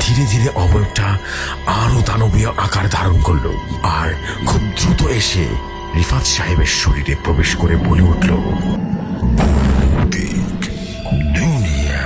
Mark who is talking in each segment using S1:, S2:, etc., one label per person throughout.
S1: ধীরে ধীরে অবয়বটা আরও দানবীয় আকার ধারণ করল আর খুব দ্রুত এসে রিফাত সাহেবের শরীরে প্রবেশ করে বলে উঠল
S2: দুনিয়া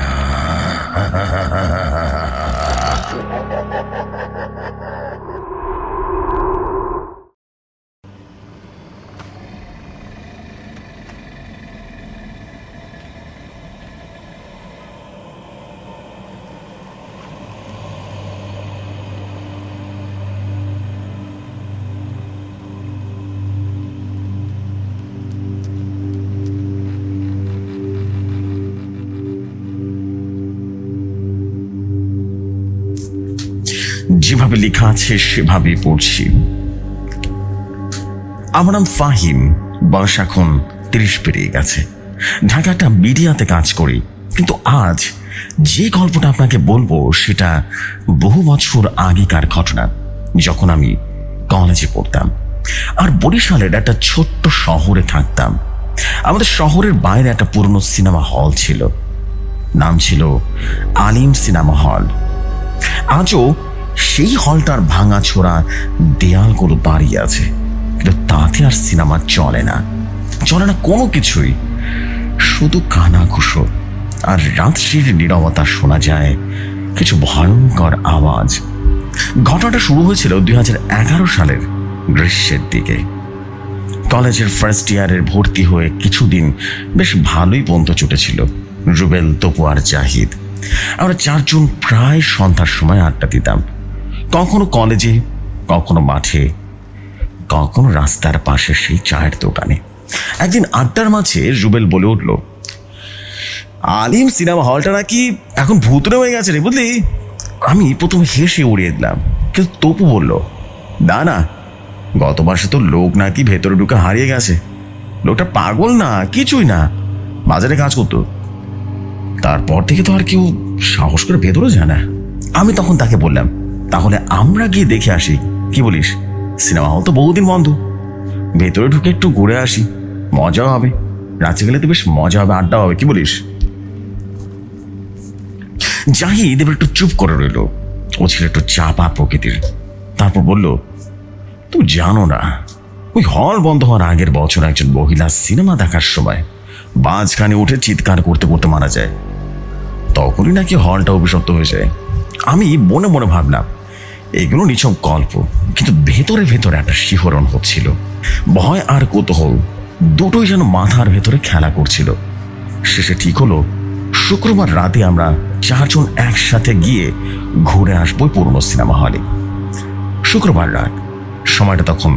S3: যেভাবে লেখা আছে, সেভাবে পড়ছি। আমার নাম ফাহিম, বয়স এখন তিরিশ পেরিয়ে গেছে। ঢাকা একটা মিডিয়াতে কাজ করি, কিন্তু আজ যে গল্পটা আপনাকে বলব, সেটা বহু বছর আগেকার ঘটনা, যখন আমি কলেজে পড়তাম। আর বরিশালের একটা ছোট্ট শহরে থাকতাম। আমাদের শহরের বাইরে একটা পুরনো সিনেমা হল ছিল। নাম ছিল আলিম সিনেমা হল। আজও সেই হলটার ভাঙা ছোড়া দেয়ালগুলো দাঁড়িয়ে আছে। কিন্তু তাতে আর সিনেমা চলে না। চলে না কোনো কিছুই। শুধু কানা ঘুষো। আর রাত্রির নীরবতা শোনা যায় কিছু ভয়ঙ্কর আওয়াজ। ঘটনাটা শুরু হয়েছিল দুই হাজার এগারো সালের গ্রীষ্মের দিকে। কলেজের ফার্স্ট ইয়ারের ভর্তি হয়ে কিছুদিন বেশ ভালোই পন্ত চুটেছিল রুবেল তপু আর জাহিদ। আমরা চারজন প্রায় সন্ধ্যার সময় আড্ডা দিতাম। কখনো কলেজে, কখনো মাঠে, কখনো রাস্তার পাশে সেই চায়ের দোকানে। একদিন আড্ডার মাঝে রুবেল বলে উঠল, আলিম সিনেমা হলটা নাকি এখন ভূতরে হয়ে গেছে রে বুঝলি? আমি প্রথমে হেসে উড়িয়ে দিলাম, কিন্তু তপু বলল, না না, গত মাসে তো লোক নাকি ভেতরে ঢুকে হারিয়ে গেছে। লোকটা পাগল না, কিছুই না, বাজারে কাজ করতো। তারপর থেকে তো আর কেউ সাহস করে ভেতরে যায় না। আমি তখন তাকে বললাম তাহলে আমরা গিয়ে দেখে আসি। কি বলিস? সিনেমা হল তো বহুদিন বন্ধ। ভেতরে ঢুকে একটু ঘুরে আসি। মজাও হবে। রাঁচি গেলে তো বেশ মজা হবে আড্ডা হবে। কি বলিস? জাহিদ এবার একটু চুপ করে রইল। ও ছিল একটু চাপা প্রকৃতির। তারপর বলল তুমি জানো না, ওই হল বন্ধ হওয়ার আগের বছর একজন মহিলা সিনেমা দেখার সময় বাজখানে উঠে চিৎকার করতে করতে মারা যায়। তখনই নাকি হলটা অভিশপ্ত হয়ে যায়। আমি মনে মনে ভাবলাম এগুলো নিছক গল্প, কিন্তু ভেতরে ভেতরে একটা শিহরণ হচ্ছিল। ভয় আর কৌতূহল দুটোই যেন মাথার ভেতরে খেলা করছিল। শেষে ঠিক হলো, শুক্রবার রাতে আমরা চারজন একসাথে গিয়ে ঘুরে আসব পুরনো সিনেমা হলে। শুক্রবার রাত, সময়টা তখন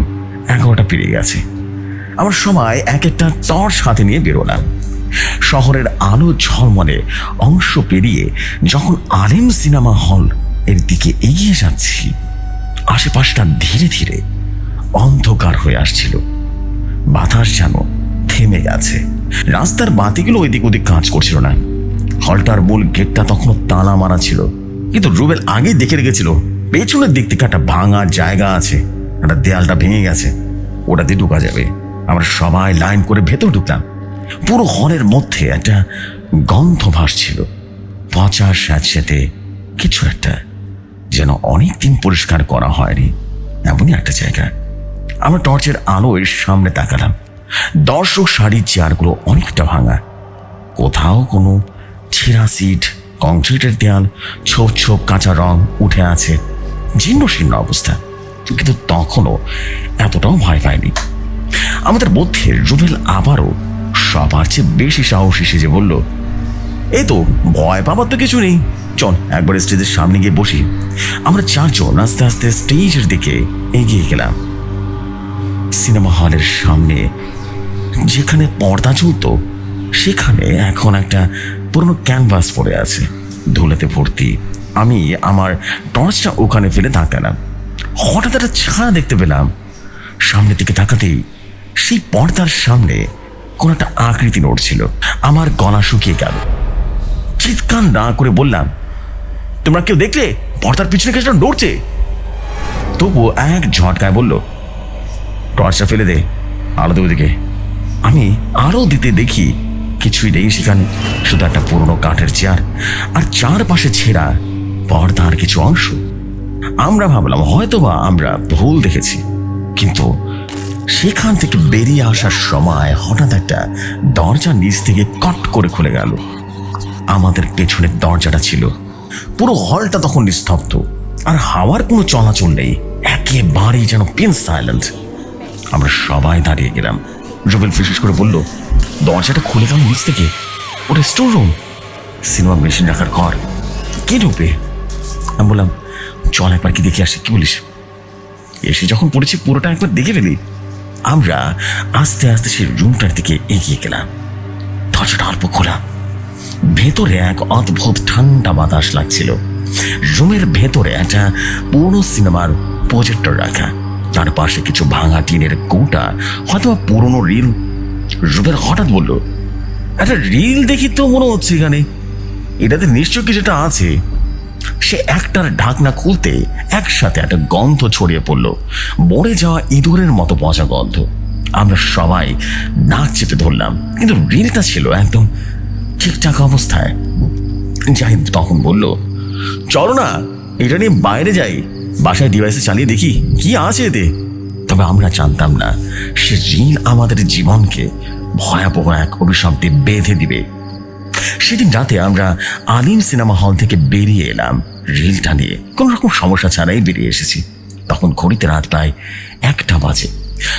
S3: এগারোটা পেরিয়ে গেছে। আমার সময় এক একটা টর্চ হাতে নিয়ে বেরোলাম। শহরের আলো ঝলমলে অংশ পেরিয়ে যখন আলিম সিনেমা হল এর দিকে এগিয়ে যাচ্ছি। আশেপাশটা ধীরে ধীরে অন্ধকার হয়ে আসছিল। বাতাস যেন থেমে গেছে। রাস্তার বাতিগুলো ওইদিক ওদিক কাজ করছিল না। হলটার মূল গেটটা তখনও তালা মারা ছিল। কিন্তু রুবেল আগেই দেখে রেখেছিল, পেছনের দিক থেকে একটা ভাঙার জায়গা আছে। একটা দেয়ালটা ভেঙে গেছে। ওটা দিয়ে ঢুকা যাবে। আমরা সবাই লাইন করে ভেতর ঢুকলাম। পুরো হলের মধ্যে একটা গন্ধ ভাসছিল। পচা স্যাঁতস্যাঁতে কিছু একটা যেন অনেক দিন পরিষ্কার করা হয়নি। এমনই একটা জায়গা। আমরা টর্চের আলোয় সামনে তাকালাম। দর্শক শাড়ির চেয়ারগুলো অনেকটা ভাঙা। কোথাও কোনো ছেঁড়া সিট, কংক্রিটের দেয়াল, ছোপ ছোপ কাঁচা রং উঠে আছে। জীর্ণ শীর্ণ অবস্থা। কিন্তু তখনও এতটাও ভয় পায়নি আমাদের মধ্যে রুবেল আবারও সবার চেয়ে বেশি সাহসী সেজে বলল, এই তো, ভয় পাবার তো কিছু নেই। চল, একবার স্টেজের সামনে গিয়ে বসি। আমরা চারজন আস্তে আস্তে স্টেজের দিকে এগিয়ে গেলাম। সিনেমা হলের সামনে, যেখানে পর্দা ঝুলতো সেখানে এখন একটা পুরনো ক্যানভাস পড়ে আছে। ধুলাতে ভর্তি। আমি আমার টর্চটা ওখানে ফেলে তাকালাম। হঠাৎ একটা ছায়া দেখতে পেলাম। সামনের দিকে তাকাতেই সেই পর্দার সামনে কোন একটা আকৃতি নড়ছিল। আমার গলা শুকিয়ে গেল। চিৎকার না করে বললাম তোমরা কেউ দেখলে? পর্দার পিছনে কিছু নড়ছে। তবু এক ঝটকায় বলল, টর্চটা ফেলে দে, আলাদা ওদিকে। আমি আরও দিতে দেখি, কিছুই নেই সেখানে। শুধু একটা পুরনো কাঠের চেয়ার আর চারপাশে ছেঁড়া পর্দার কিছু অংশ। আমরা ভাবলাম, হয়তোবা আমরা ভুল দেখেছি। কিন্তু সেখান থেকে বেরিয়ে আসার সময় হঠাৎ একটা দরজা নিচ থেকে কট করে খুলে গেল। আমাদের পেছনের দরজাটা ছিল পুরো হলটা তখন নিস্তব্ধ। আর হাওয়ার কোনো চলাচল নেই। একেবারেই যেন পিন সাইলেন্ট আমরা সবাই দাঁড়িয়ে গেলাম। রুবেল ফিসফিস করে বলল, দরজাটা খুলে দাম নিচ থেকে। ওটা স্টোর রুম সিনেমা মেশিন রাখার ঘর। কে ঢুকবে? আমি বললাম, চল একবার কি দেখে আসি, কি বলিস? এসে যখন পড়েছি, পুরোটা একবার দেখে ফেলি। আমরা আস্তে আস্তে সেই রুমটার দিকে এগিয়ে গেলাম। দরজাটা অল্প খোলা। ভেতরে এক অদ্ভুত ঠান্ডা বাতাস লাগছিল। রুমের ভেতরে একটা পুরনো সিনেমার প্রজেক্টর রাখা। তার পাশে কিছু ভাঙা টিনের কৌটা হয়তো পুরনো রিল। রুবের হঠাৎ বলল, একটা রিল দেখি তো মনে হচ্ছে এখানে। এটাতে নিশ্চয় কিছুটা আছে? সে একটার ঢাকনা খুলতে একসাথে একটা গন্ধ ছড়িয়ে পড়ল। মরে যাওয়া ইঁদুরের মতো পচা গন্ধ। আমরা সবাই নাক চেপে ধরলাম, কিন্তু রিলটা ছিল একদম ঠিকঠাক অবস্থায়। জাহিদ তখন বলল, চলো না, এটা নিয়ে বাইরে যাই। বাসায় ডিভাইসে চালিয়ে দেখি কি আছে এতে। তবে আমরা জানতাম না, সে ঋণ আমাদের জীবনকে ভয়াবহ এক অভিশাপটি বেঁধে দিবে। সেদিন রাতে আমরা আলিম সিনেমা হল থেকে বেরিয়ে এলাম। রিলটা নিয়ে কোনো রকম সমস্যা ছাড়াই বেরিয়ে এসেছি। তখন ঘড়িতে রাত প্রায় একটা বাজে।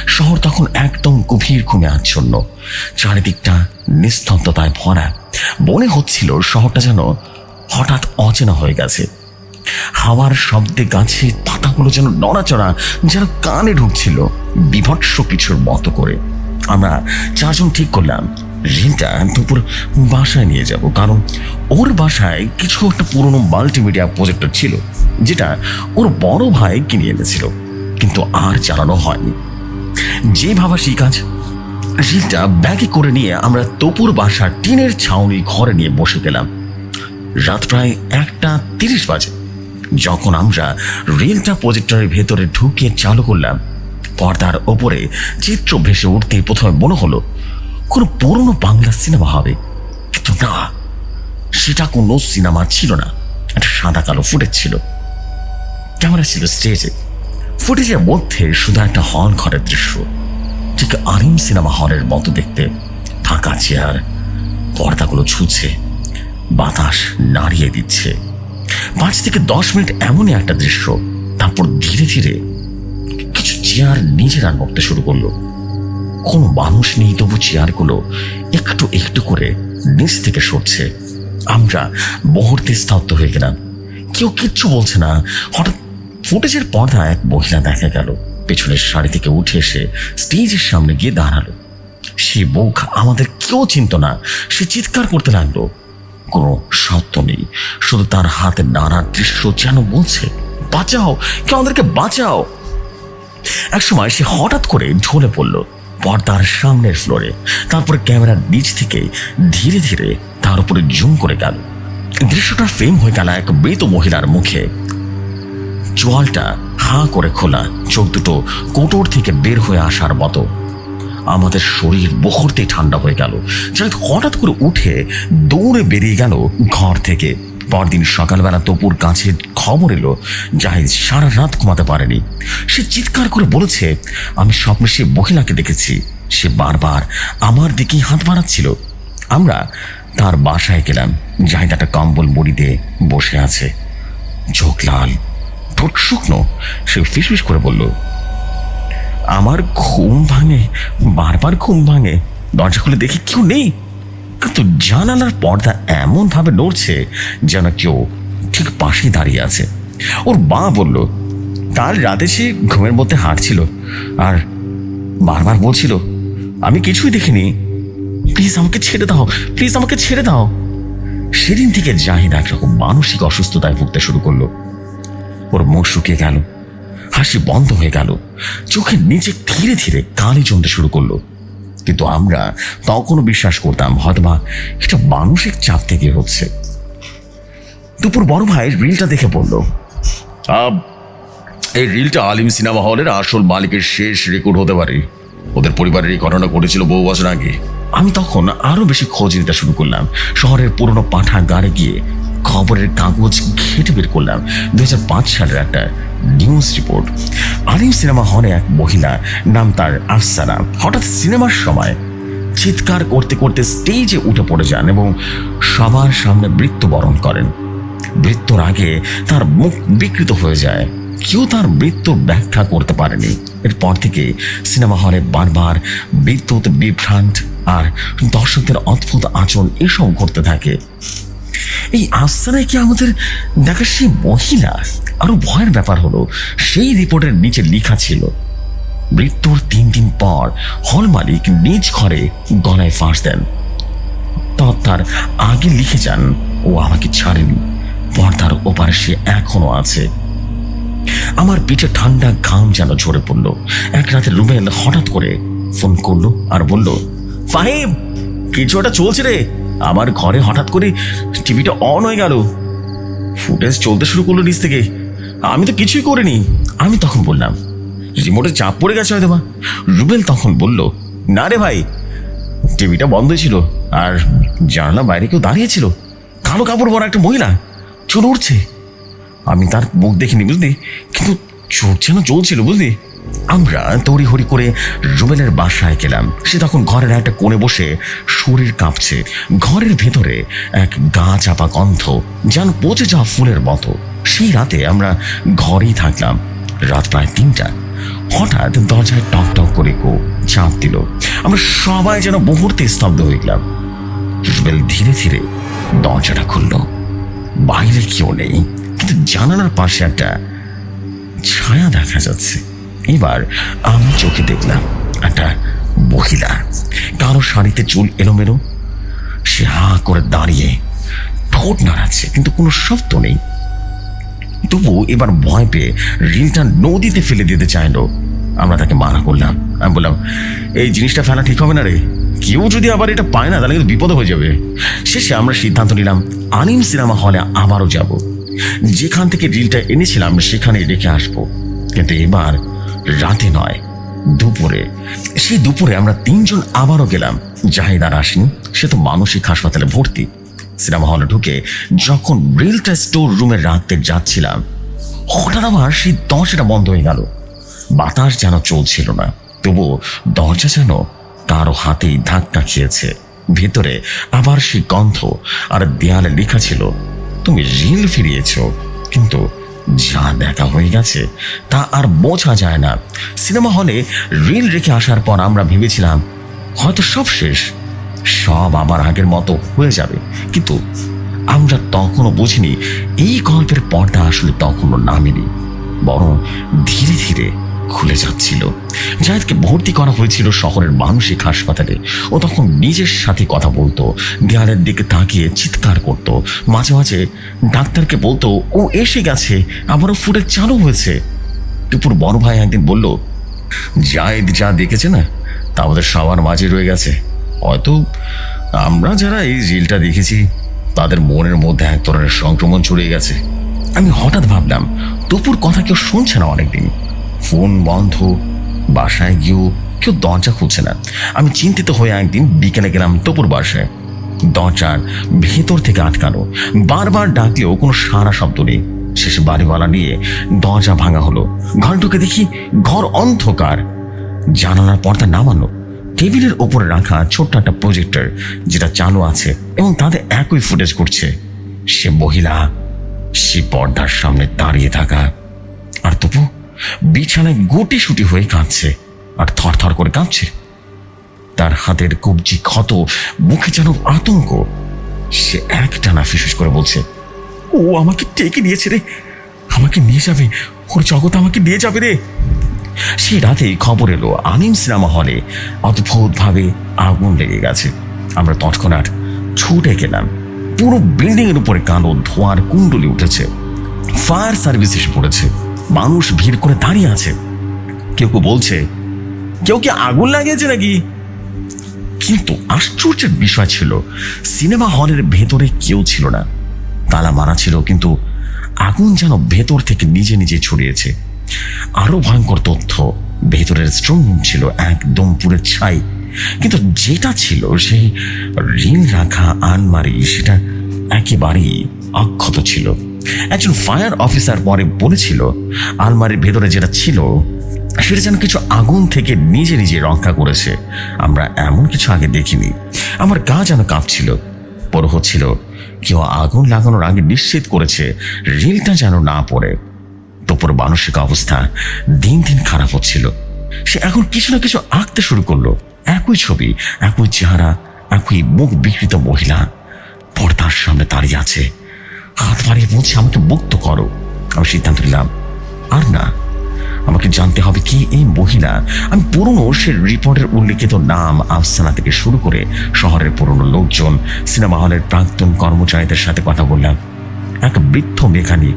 S3: শহর তখন একদম গভীর ঘুমে আচ্ছন্ন। চারিদিকটা নিস্তব্ধতায় ভরা। মনে হচ্ছিল শহরটা যেন হঠাৎ অচেনা হয়ে গেছে। হাওয়ার শব্দে গাছের পাতাগুলো যেন নড়াচড়া, যেন কানে ঢুকছিল বিভৎস কিছুর মতো করে। আমরা চারজন ঠিক করলাম রিলটা দুপুর বাসায় নিয়ে যাব, কারণ ওর বাসায় কিছু একটা পুরনো মাল্টিমিডিয়া প্রজেক্টর ছিল, যেটা ওর বড় ভাই কিনে এনেছিল, কিন্তু আর চালানো হয়নি। যে ভাবা সেই কাজ রিলটা ব্যাগে করে নিয়ে আমরা তপুর বাসার টিনের ছাউনি ঘরে নিয়ে বসে গেলাম। রাত প্রায় একটা তিরিশ বাজে। যখন আমরা রিলটা প্রজেক্টরের ভেতরে ঢুকিয়ে চালু করলাম, পর্দার ওপরে চিত্র ভেসে উঠতেই প্রথমে মনে হলো, কোনো পুরনো বাংলা সিনেমা হবে। কিন্তু না, সেটা কোনো সিনেমা ছিল না। একটা সাদা কালো ফুটেজ ছিল। ক্যামেরা ছিল স্টেজে। ফুটেজের মধ্যে শুধু একটা হল ঘরের দৃশ্য। ঠিক আরিম সিনেমা হলের মতো দেখতে। ফাঁকা চেয়ার, পর্দাগুলো ছুঁছে বাতাস নাড়িয়ে দিচ্ছে। পাঁচ থেকে দশ মিনিট এমনই একটা দৃশ্য, তারপর ধীরে ধীরে কিছু চেয়ার নিজেরা নড়তে শুরু করল। কোনো মানুষ নেই, তবু চেয়ারগুলো একটু একটু করে নিচ থেকে সরছে। আমরা মুহূর্তে স্তব্ধ হয়ে গেলাম। কেউ কিচ্ছু বলছে না। হঠাৎ ফুটেজের পর্দা এক মহিলা দেখা গেল। পেছনের শাড়ি থেকে উঠে এসে স্টেজের সামনে গিয়ে দাঁড়াল। সে মুখ আমাদের কেউ চিনত না। সে চিৎকার করতে লাগল। কোনো শব্দ নেই। শুধু তার হাতে নাড়ার দৃশ্য যেন বলছে, বাঁচাও! কেউ আমাদেরকে বাঁচাও! এক সময় সে হঠাৎ করে ঢলে পড়ল পর্দার সামনের ফ্লোরে। তারপরে ক্যামেরার নিচ থেকে ধীরে ধীরে তার উপরে জুম করে গেল। দৃশ্যটা ফ্রেম হয়ে গেল এক মৃত মহিলার মুখে। চোয়ালটা হাঁ করে খোলা, চোখ দুটো কোটর থেকে বের হয়ে আসার মতো। আমাদের শরীর মুহূর্তে ঠান্ডা হয়ে গেল। জাহিদ হঠাৎ করে উঠে দৌড়ে বেরিয়ে গেল ঘর থেকে। পরদিন সকালবেলা তপুর কাছে খবর এলো, জাহিদ সারা রাত ঘুমাতে পারেনি। সে চিৎকার করে বলেছে, আমি স্বপ্নে সে মহিলাকে দেখেছি। সে বারবার আমার দিকেই হাত বাড়াচ্ছিল। আমরা তার বাসায় গেলাম। জাহিদ একটা কম্বল মুড়ি দিয়ে বসে আছে। চোখ লাল ঠোঁট শুকনো? সে ফিসফিস করে বলল, আমার ঘুম ভাঙে, বারবার ঘুম ভাঙে। দরজা খুলে দেখি কেউ নেই। কিন্তু জানালার পর্দা এমন ভাবে নড়ছে যেন কেউ ঠিক পাশে দাঁড়িয়ে আছে। ওর মা বলল, কাল রাতে সে ঘুমের মধ্যে হাঁটছিল আর বারবার বলছিল, আমি কিছুই দেখিনি। প্লিজ আমাকে ছেড়ে দাও, প্লিজ আমাকে ছেড়ে দাও। সেদিন থেকে জাহিদ একরকম মানসিক অসুস্থতায় ভুগতে শুরু করল। ওর মুখ শুকিয়ে গেল। হাসি বন্ধ হয়ে গেল। চোখের নিচে ধীরে ধীরে কালি জমতে শুরু করল। কিন্তু আমরা তখনও বিশ্বাস করতাম হয়তোবা এটা মানসিক চাপ থেকে হচ্ছে। দুপুর বড় ভাই রিলটা দেখে "আব, এই রিলটা আলিম সিনেমা হলের আসল মালিকের শেষ রেকর্ড হতে পারে। ওদের পরিবারের এই ঘটনা ঘটেছিল বহু বছর আগে। আমি তখন আরও বেশি খোঁজ নিতে শুরু করলাম। শহরের পুরনো পাঠাগারে গিয়ে খবরের কাগজ ঘেটে বের করলাম। দু হাজার পাঁচ সালের একটা নিউজ রিপোর্ট আলিম সিনেমা হলে এক মহিলা, নাম তার আফসানা। হঠাৎ সিনেমার সময় চিৎকার করতে করতে স্টেজে উঠে পড়ে যান এবং সবার সামনে মৃত্যুবরণ করেন। মৃত্যুর আগে তার মুখ বিকৃত হয়ে যায়। কেউ তার মৃত্যুর ব্যাখ্যা করতে পারেনি। এরপর থেকে সিনেমা হলে বারবার বিদ্যুৎ, বিভ্রান্ত আর দর্শকদের অদ্ভুত আচরণ এসব ঘটতে থাকে। এই আস্তানায় কি আমাদের দেখা সেই মহিলা? আরও ভয়ের ব্যাপার হলো, সেই রিপোর্টের নিচে লেখা ছিল, মৃত্যুর তিন দিন পর হল মালিক নিজ ঘরে গলায় ফাঁস দেন। তার আগে লিখে যান, ও আমাকে ছাড়েনি, পর্দার ওপারে সে এখনও আছে। আমার পিঠে ঠান্ডা ঘাম যেন ঝরে পড়ল। এক রাতে রুবেল হঠাৎ করে ফোন করল আর বলল, ফাহিম, কিছু একটা চলছে রে। আমার ঘরে হঠাৎ করে টিভিটা অন হয়ে গেল। ফুটেজ চলতে শুরু করল নিচ থেকে। আমি তো কিছুই করিনি। আমি তখন বললাম, রিমোটে চাপ পড়ে গেছে হয়তো বা। রুবেল তখন বলল, না রে ভাই, টিভিটা বন্ধ ছিল আর জানলা বাইরে কেউ দাঁড়িয়েছিল কালো কাপড় পরা একটা মহিলা চলে উঠছে। আমি তার মুখ দেখিনি বুঝলি, কিন্তু চোখ যেন চলছিল বুঝলি। আমরা তড়িহড়ি করে রুবেলের বাসায় গেলাম। সে তখন ঘরের একটা কোণে বসে শরীর কাঁপছে। ঘরের ভেতরে এক গা চাপা গন্ধ, যেন পচে যাওয়া ফুলের মতো। সেই রাতে আমরা ঘরেই থাকলাম, রাত প্রায় তিনটা। হঠাৎ দরজায় টক টক করে কো চাপ দিল। আমরা সবাই যেন মুহূর্তে স্তব্ধ হয়ে গেলাম। রুবেল ধীরে ধীরে দরজাটা খুলল। বাইরে কেউ নেই, কিন্তু জানালার পাশে একটা ছায়া দেখা যাচ্ছে। এবার আমি চোখে দেখলাম একটা মহিলা। কারও শাড়িতে চুল এলোমেলো। সে হা করে দাঁড়িয়ে ঠোঁট নাড়াচ্ছে, কিন্তু কোনো শব্দ নেই। তবু এবার ভয় পেয়ে রিলটা নদীতে ফেলে দিতে চাইলো। আমরা তাকে মানা করলাম। আমি বললাম, এই জিনিসটা ফেলা ঠিক হবে না রে। কেউ যদি আবার এটা পায় না, তাহলে কিন্তু বিপদ হয়ে যাবে। শেষে আমরা সিদ্ধান্ত নিলাম, আলিম সিনেমা হলে আবারও যাব। যেখান থেকে রিলটা এনেছিলাম সেখানে রেখে আসব। কিন্তু এবার রাতে নয়, দুপুরে। সেই দুপুরে আমরা তিনজন আবারও গেলাম। জাহিদ আর আসেনি সে তো মানসিক হাসপাতালে ভর্তি। সিনেমা হলে ঢুকে যখন রিলটা স্টোর রুমে রাখতে যাচ্ছিলাম, হঠাৎ আবার সেই দরজাটা বন্ধ হয়ে গেল। বাতাস যেন চলছিল না তবু দরজা যেন কারও হাতেই ধাক্কা খেয়েছে। ভেতরে আবার সেই গন্ধ, আর দেয়ালে লেখা ছিল, তুমি রিল ফিরিয়েছ, কিন্তু যা দেখা হয়ে গেছে, তা আর বোঝা যায় না। সিনেমা হলে রিল রেখে আসার পর আমরা ভেবেছিলাম, হয়তো সব শেষ, সব আবার আগের মতো হয়ে যাবে। কিন্তু আমরা তখনও বুঝিনি, এই গল্পের পর্দা আসলে তখনও নামেনি, বরং ধীরে ধীরে খুলে যাচ্ছিল। জায়েদকে ভর্তি করা হয়েছিল শহরের মানসিক হাসপাতালে। ও তখন নিজের সাথে কথা বলতো, দেয়ালের দিকে তাকিয়ে চিৎকার করত। মাঝে মাঝে ডাক্তারকে বলতো, ও এসে গেছে, আবারও ফুটে চালু হয়েছে। টুপুর বড় ভাই একদিন বলল, জায়েদ যা দেখেছে না, তা আমাদের সবার মাঝে রয়ে গেছে। হয়তো আমরা যারা এই রিলটা দেখেছি, তাদের মনের মধ্যে এক ধরনের সংক্রমণ ছড়িয়ে গেছে। আমি হঠাৎ ভাবলাম টুপুর কথা কেউ শুনছে না অনেকদিন। ফোন বন্ধ, বাসায় গিয়েও কেউ দরজা খুলছে না। আমি চিন্তিত হয়ে একদিন বিকেলে গেলাম তপুর বাসায়। দরজার ভেতর থেকে আটকানো, বারবার ডাকলেও কোনো সারা শব্দ নেই। শেষে বাড়িওয়ালা নিয়ে দরজা ভাঙা হলো। ঘর ঢুকে দেখি ঘর অন্ধকার। জানালার পর্দা নামানো, টেবিলের ওপরে রাখা ছোট্ট একটা প্রজেক্টর, যেটা চালু আছে এবং তাদের একই ফুটেজ করছে সে মহিলা, সে পর্দার সামনে দাঁড়িয়ে থাকা। আর তবু বিছানায় গুটি সুটি হয়ে কাঁদছে আর থর থর করে কাঁপছে তার হাতের কবজি ক্ষত, মুখে যেন আতঙ্ক, সে একটানা ফিসফিস করে বলছে, ও আমাকে টেকে নিয়েছে রে, আমাকে নিয়ে যাবে, ওর জগৎ আমাকে নিয়ে যাবে রে। সেই রাতে খবর এলো আনিম সিনেমা হলে, অদ্ভুতভাবে আগুন লেগে গেছে। আমরা তৎক্ষণাৎ ছুটে গেলাম। পুরো বিল্ডিং এর উপরে কালো ধোঁয়ার কুণ্ডলি উঠেছে। ফায়ার সার্ভিস এসে পড়েছে। মানুষ ভিড় করে দাঁড়িয়ে আছে। কেউ কেউ বলছে, কেউ কি আগুন লাগিয়েছে নাকি? কিন্তু আশ্চর্যের বিষয় ছিল, সিনেমা হলের ভেতরে কেউ ছিল না। তালা মারা ছিল, কিন্তু আগুন যেন ভেতর থেকে নিজে নিজে ছড়িয়েছে। আরও ভয়ঙ্কর তথ্য, ভেতরের স্ট্রং ছিল একদম পুরো ছাই। কিন্তু যেটা ছিল সেই ঋণ রাখা আনমারি সেটা একেবারেই অক্ষত ছিল। একজন ফায়ার অফিসার পরে বলেছিল, আলমারির ভেতরে যেটা ছিল, সেটা যেন কিছু আগুন থেকে নিজে নিজে রক্ষা করেছে। আমরা এমন কিছু আগে দেখিনি। আমার গা যেন কাঁপছিল। বড় হচ্ছিল কেউ আগুন লাগানোর আগে নিশ্চিত করেছে, রিলটা যেন না পড়ে। তোপর মানসিক অবস্থা দিন দিন খারাপ হচ্ছিল। সে এখন কিছু না কিছু আঁকতে শুরু করল। একই ছবি, একই চেহারা, একই মুখ বিকৃত মহিলা পর্দার সামনে দাঁড়িয়ে আছে। হাত বাড়িয়ে বলছে, আমাকে মুক্ত করো। আমি সিদ্ধান্ত নিলাম, আর না, আমাকে জানতে হবে কি এই মহিলা। আমি পুরনো সে রিপোর্টের উল্লেখিত নাম আফসানা থেকে শুরু করে শহরের পুরনো লোকজন, সিনেমা হলের প্রাক্তন কর্মচারীদের সাথে কথা বললাম। এক বৃদ্ধ মেকানিক,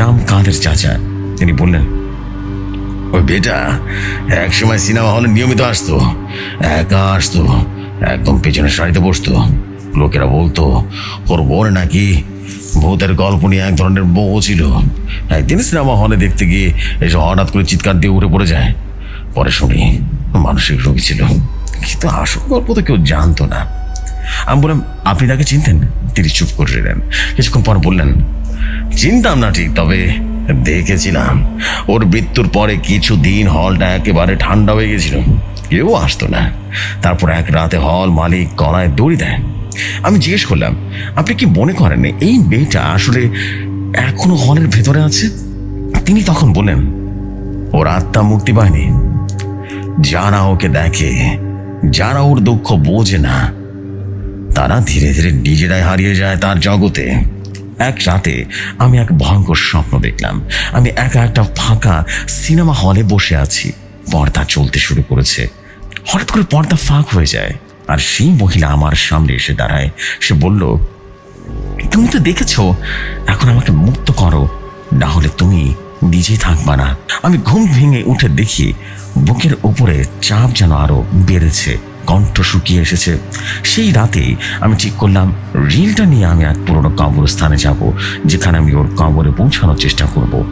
S3: নাম কাদের চাচা? তিনি বললেন, ওই বেটা এক সময় সিনেমা হলে নিয়মিত আসতো, একা আসতো, একদম পেছনের সারিতে বসতো। লোকেরা বলতো, ওর বোন নাকি ভূতের গল্প নিয়ে এক ধরনের বউ ছিল। একদিন সিনেমা হলে দেখতে গিয়ে এসে হঠাৎ করে চিৎকার দিয়ে উঠে পড়ে যায়। পরে শুনি মানসিক রোগী ছিল। কিন্তু আসল গল্প তো কেউ জানতো না। আমি বললাম, আপনি তাকে চিনতেন? তিনি চুপ করে রইলেন। কিছুক্ষণ পর বললেন, চিনতাম না ঠিক, তবে দেখেছিলাম। ওর মৃত্যুর পরে কিছু দিন হলটা একেবারে ঠান্ডা হয়ে গেছিল। কেউ আসতো না। তারপর এক রাতে হল মালিক গলায় দড়ি দেয়। আমি জিজ্ঞেস করলাম, আপনি কি মনে করেন এই মেয়েটা আসলে এখনও হলের ভেতরে আছে? তিনি তখন বললেন, ওর আত্মা মুক্তি পায়নি। যারা ওকে দেখে, যারা ওর দুঃখ বোঝে না, তারা ধীরে ধীরে নিজেরাই হারিয়ে যায় তার জগতে। এক রাতে আমি এক ভয়ঙ্কর স্বপ্ন দেখলাম। আমি একা একটা ফাঁকা সিনেমা হলে বসে আছি। পর্দা চলতে শুরু করেছে। হঠাৎ করে পর্দা ফাঁক হয়ে যায়। আর সেই মহিলা আমার সামনে এসে দাঁড়ায়। সে বলল, তুমি তো দেখেছ, এখন আমাকে মুক্ত করো। না হলে তুমি নিজেই থাকবা না। আমি ঘুম ভেঙে উঠে দেখি বুকের উপরে চাপ যেন আরও বেড়েছে। কণ্ঠ শুকিয়ে এসেছে। সেই রাতে আমি ঠিক করলাম, রিলটা নিয়ে আমি এক পুরনো কবরস্থানে যাব, যেখানে আমি ওর কবরে পৌঁছানোর চেষ্টা করব।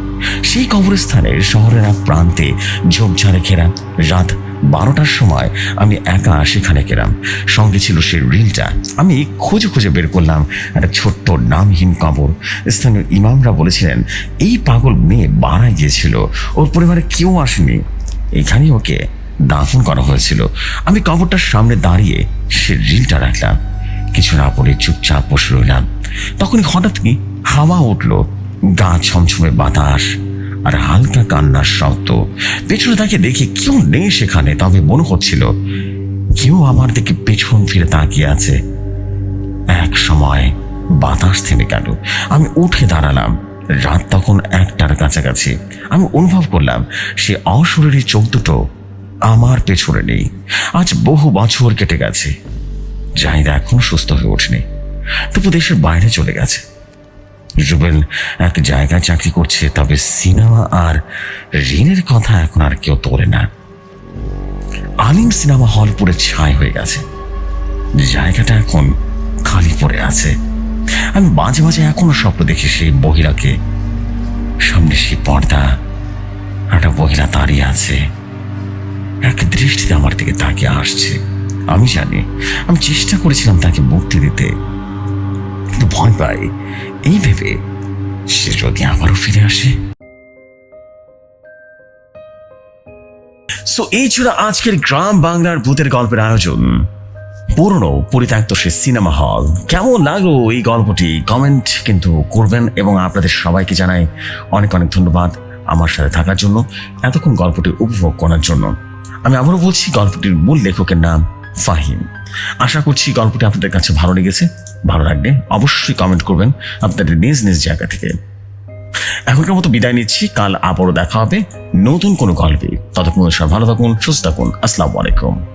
S3: সেই কবরস্থানের শহরের এক প্রান্তে ঝোপঝাড়ে ঘেরা রাত বারোটার সময় আমি একা সেখানে গেলাম। সঙ্গে ছিল সেই রিলটা। আমি খুঁজে খুঁজে বের করলাম একটা ছোট্ট নামহীন কবর। স্থানীয় ইমামরা বলেছিলেন, এই পাগল মেয়ে বাড়ায় গিয়েছিল। ওর পরিবারে কেউ আসেনি। এখানেই ওকে দাফন করা হয়েছিল। আমি কবরটার সামনে দাঁড়িয়ে সে রিলটা রাখলাম। কিছু না বলে চুপচাপ বসে রইলাম। তখনই হঠাৎ কি হাওয়া উঠল। গা ছমছমে বাতাস আর হালকা কান্নার শব্দ। পেছনে তাকে দেখি কেউ নেই সেখানে, তবে মনে হচ্ছিল কেউ আমার দিকে পেছন ফিরে তাকিয়ে আছে। এক সময় বাতাস থেমে গেল। আমি উঠে দাঁড়ালাম। রাত তখন একটার কাছাকাছি। আমি অনুভব করলাম সে অশরীরী চোখ দুটো আমার পেছনে নেই। আজ বহু বছর কেটে গেছে। জাহিদা এখনও সুস্থ হয়ে ওঠেনি। তবু দেশের বাইরে চলে গেছে। রুবেল এক জায়গায় চাকরি করছে, তবে সিনেমা আর ঋণের কথা এখন আর কেউ তোলে না। আলিম সিনেমা হল পুরে ছাই হয়ে গেছে। জায়গাটা এখন খালি পড়ে আছে। আমি মাঝে মাঝে এখনও স্বপ্ন দেখি সেই মহিলাকে। সামনে সেই পর্দা, একটা মহিলা দাঁড়িয়ে আছে। এক দৃষ্টিতে আমার দিকে তাকিয়ে আসছে। আমি জানি, আমি চেষ্টা করেছিলাম তাকে মুক্তি দিতে। কিন্তু ভয় পাই। এই ভেবে সে যদি আবারও ফিরে আসে। সো এই ছিল আজকের গ্রাম বাংলার ভূতের গল্পের আয়োজন। পুরনো, পরিত্যক্ত সে সিনেমা হল। কেমন লাগল এই গল্পটি? কমেন্ট কিন্তু করবেন এবং আপনাদের সবাইকে জানাই অনেক অনেক ধন্যবাদ আমার সাথে থাকার জন্য, এতক্ষণ গল্পটি উপভোগ করার জন্য। আমি আবারও বলছি, গল্পটির মূল লেখকের নাম ফাহিম। আশা করছি গল্পটি আপনাদের কাছে ভালো লেগেছে, ভালো লাগলে অবশ্যই কমেন্ট করবেন আপনাদের নিজ নিজ জায়গা থেকে। এখনকার মতো বিদায় নিচ্ছি, কাল আবারও দেখা হবে নতুন কোনো গল্পে। ততক্ষণ সব ভালো থাকুন, সুস্থ থাকুন। আসসালামু আলাইকুম।